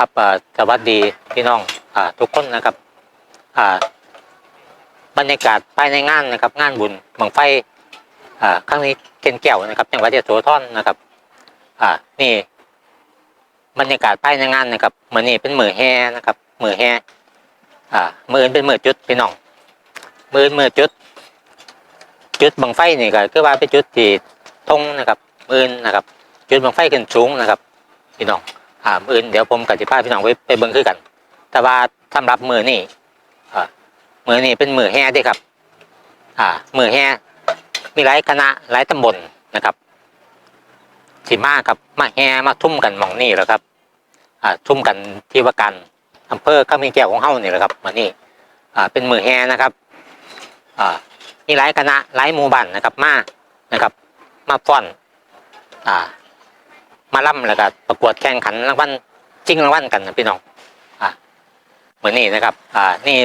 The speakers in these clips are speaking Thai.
ครับสวัสดีพี่น้องอทุกคนนะครับบรรยากาศภายในงานนะครับ งานบุญบังไฟอ่าครั้งนี้เกณฑ์แก้วนะครับจังหวัดยโสธรนะครับนี่ บรรยากาศภายในงานนะครับมือนี้เป็นมือแห่นะครับมือแห่มือเป็นมือจุดพี่น้องมือมือจุด จุดบังไฟนี่ก็คือว่าเป็นจุดที่ทงนะครับ มือนนะครับ จุดบังไฟขึ้นสูงนะครับ พี่น้อง อ่ามืออื่นเดี๋ยวผมกับจิพาพี่น้องไปไปเบิ่งคือกัน แต่ว่าสำหรับมือนี่อ่ามือนี่เป็นมือแห่ด้ครับ อ่า มือแห่มีหลายคณะหลายตำบลนะครับสิมาครับมาแห่มาทุ่มกันมองนี่แหละครับ อ่า ทุ่มกันที่ว่ากันอำเภอข้ามีแก้วของเฮานี่แหละครับมือนี่อ่า เป็นมือแห่นะครับ อ่ามีหลายคณะหลายหมู่บ้านนะครับ มานะครับ มาฟ้อน อ่า มาล่ำแล้วก็ประกวดแข่งขันรางวัลจริงรางวัลกันนะพี่น้องอ่าเหมือนนี่นะครับ อ่า นี่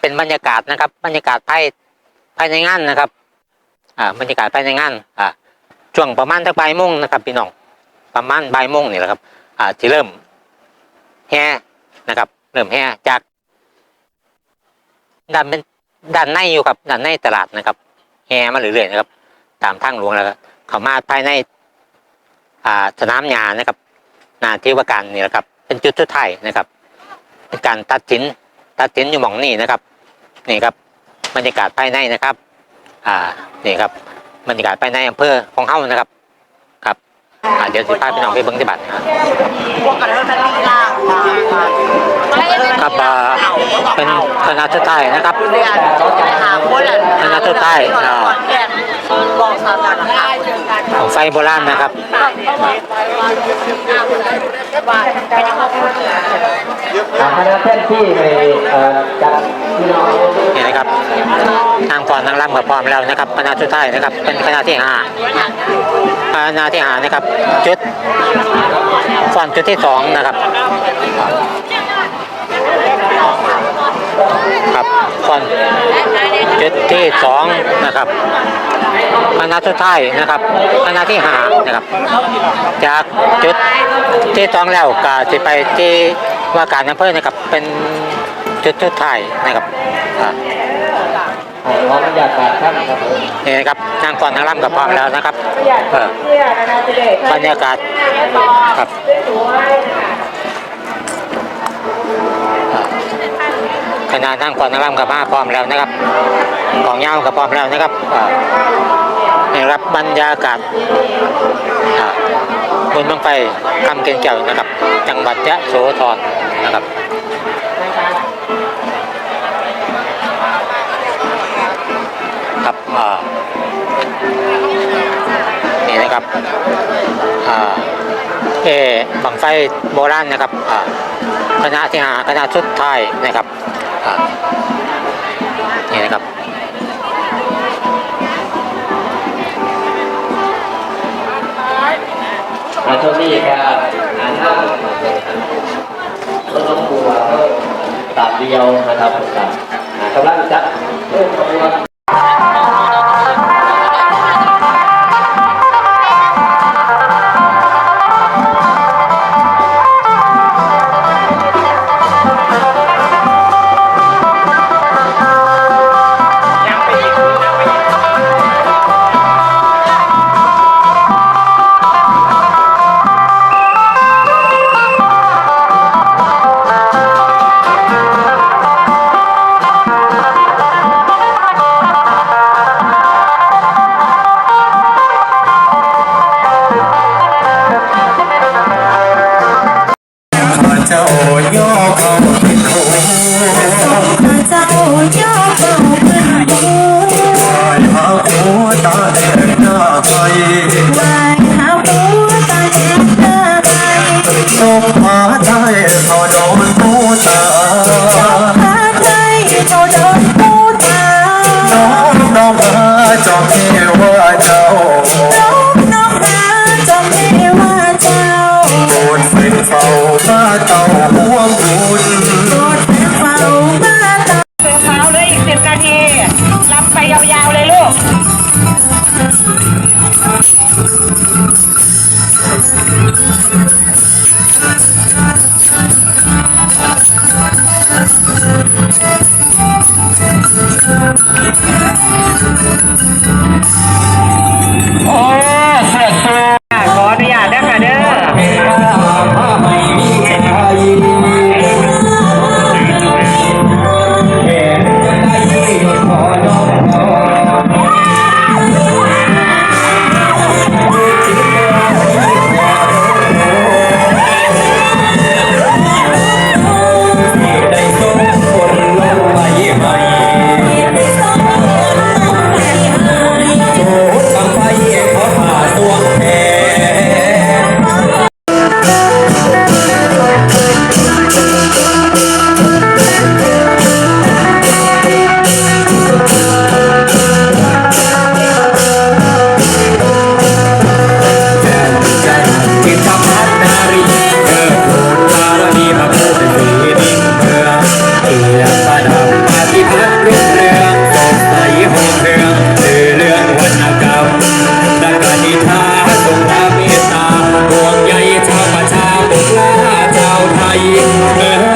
เป็นบรรยากาศนะครับ บรรยากาศภายภายในงานนะครับ อ่า บรรยากาศภายในงาน อ่า ช่วงประมาณสักบ่ายโมงนะครับ พี่น้อง ประมาณบ่ายโมงนี่แหละครับ อ่าที่เริ่มแห่นะครับ เริ่มแห่จากด้านเป็นด้านในอยู่ครับด้านในตลาดนะครับแห่มาเรื่อยๆนะครับ ตามทางหลวงแล้วก็เข้ามาภายใน สนามหญ้านะครับนาที่ว่าการนี่แหละครับ เป็นจุดสุดท้ายนะครับเป็นการตัดสินตัดสินอยู่หมองนี่นะครับนี่ครับบรรยากาศภายในนะครับ อ่านี่ครับบรรยากาศภายในอำเภอของเฮ้านะครับ ครับอ่าเดี๋ยวสิพาพี่น้องไปเบิ้งที่บัตรนะพวกกันเท่านั้นลีลาครับอ่าเป็นคณะสุดท้ายนะครับเรียนไปหาคนอะคณะสุดท้ายอ่า บอกสาวกันหาคนกันของไฟโบราณนะครับทางคณะเส้นที่ในเอ่อจัดพี่น้องนี่นะครับทางฟอนทางล่ำกับพร้อมแล้วนะครับคณะสุดท้ายนะครับ เป็นคณะที่ห้าคณะที่ห้านะครับ จุดฟอนจุดที่สองนะครับ ครับฟอนจุดที่สองนะครับคณะสุดท้ายนะครับคณะที่ห้านะครับ จากจุดที่สองแล้วก็จะไปที่ว่าการอำเภอนะครับเป็นจุดสุดท้ายนะครับอ่าขอบรรยากาศครับครับผมนี่นะครับนางก่อนนางร่ำกับพร้อมแล้วนะครับเออบรรยากาศครับ คณะนางก่อนนางร่ำกับมาพร้อมแล้วนะครับ ของเงากับพร้อมแล้วนะครับนี่ครับบรรยากาศอ่าบนบังไฟคำเกณฑ์เกี่ยวนะครับ จังหวัดยะโสธรนะครับครับอ่านี่นะครับอ่าเอบังไฟโบราณนะครับอ่าคณะที่หาคณะชุดไทยนะครับ อ่านี่นะครับมาช่วงนี้ครับงานท่าก็ต้องกลัวตัดเดียวนะครับครับกำลังจะเรื่องของว่า தாயே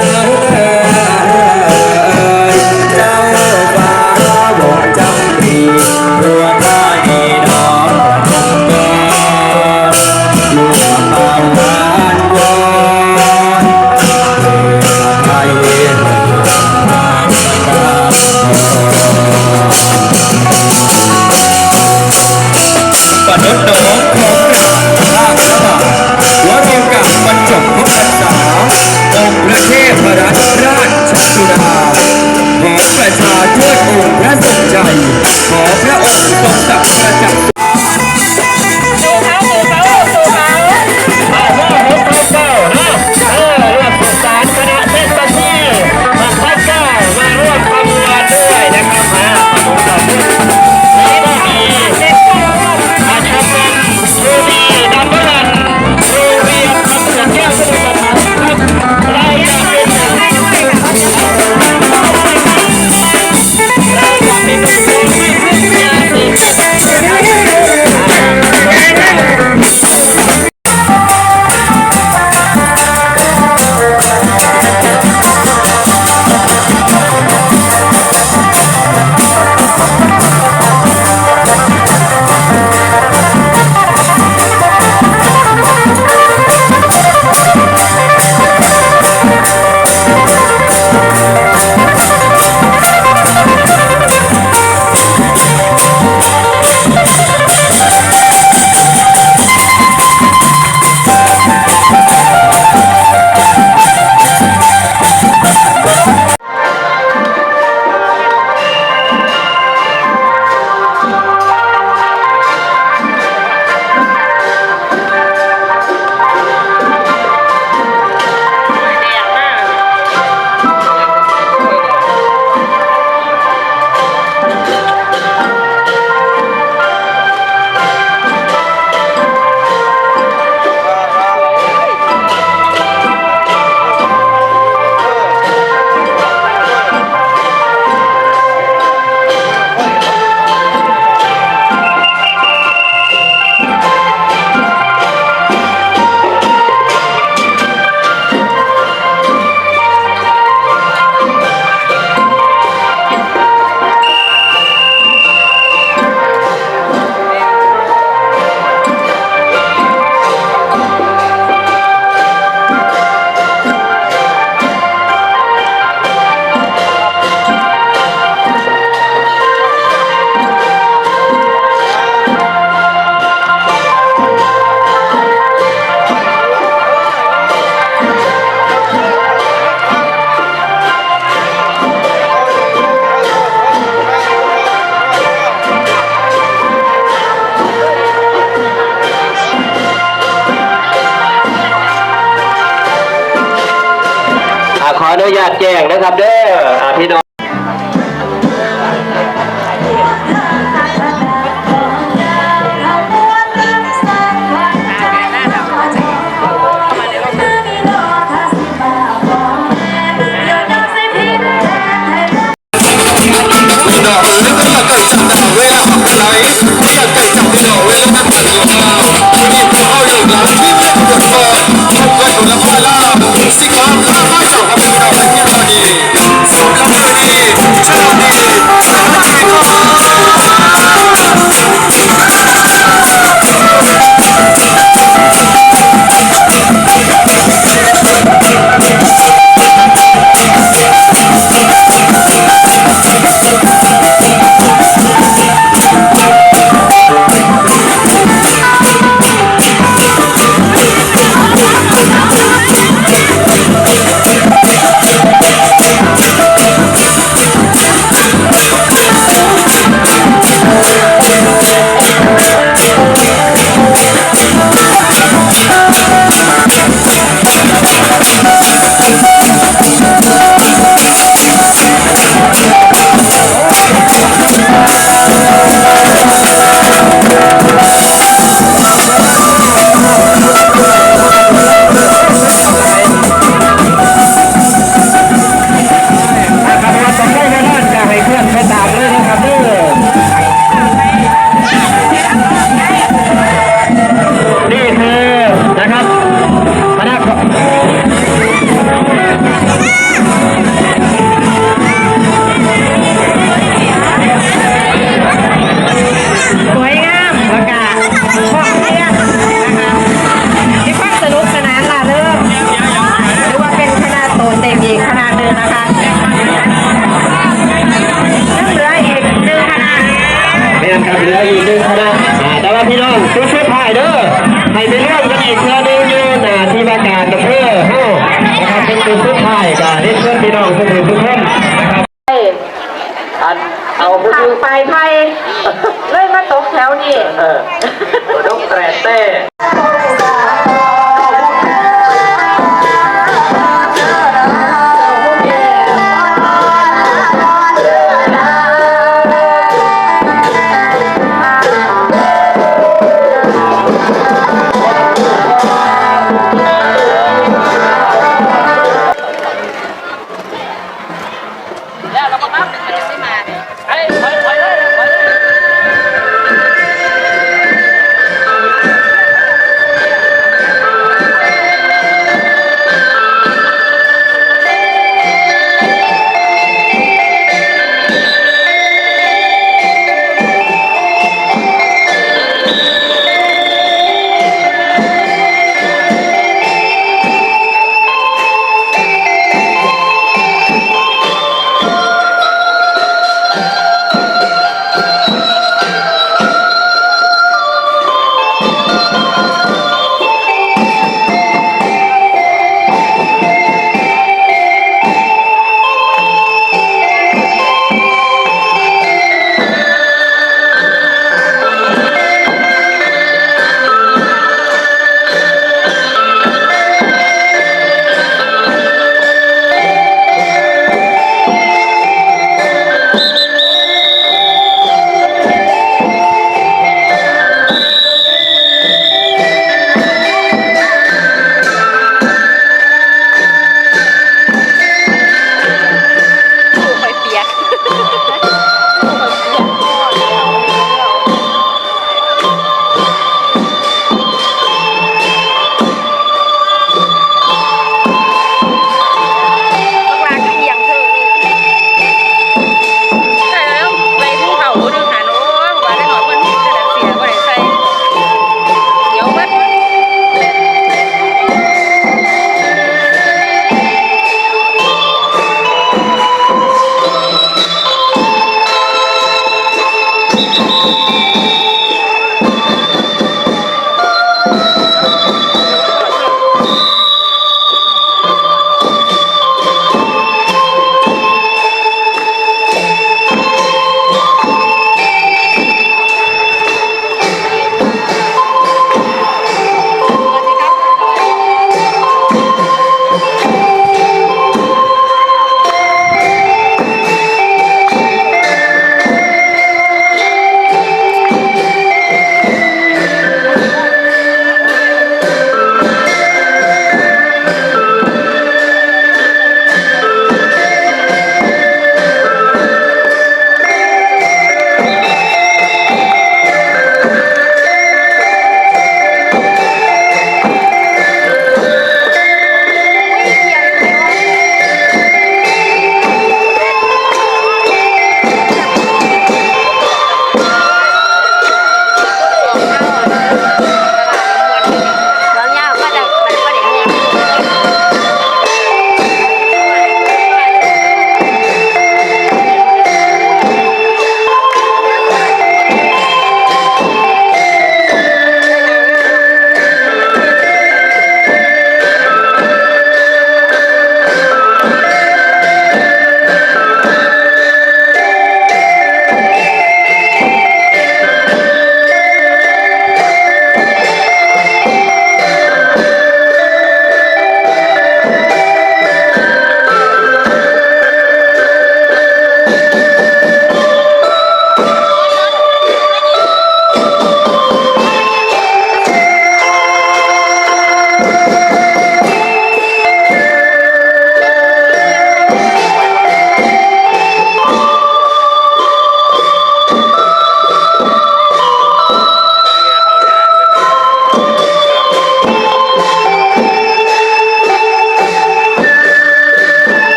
Dia kata, weh, apa lain? Dia kata, weh, apa lain?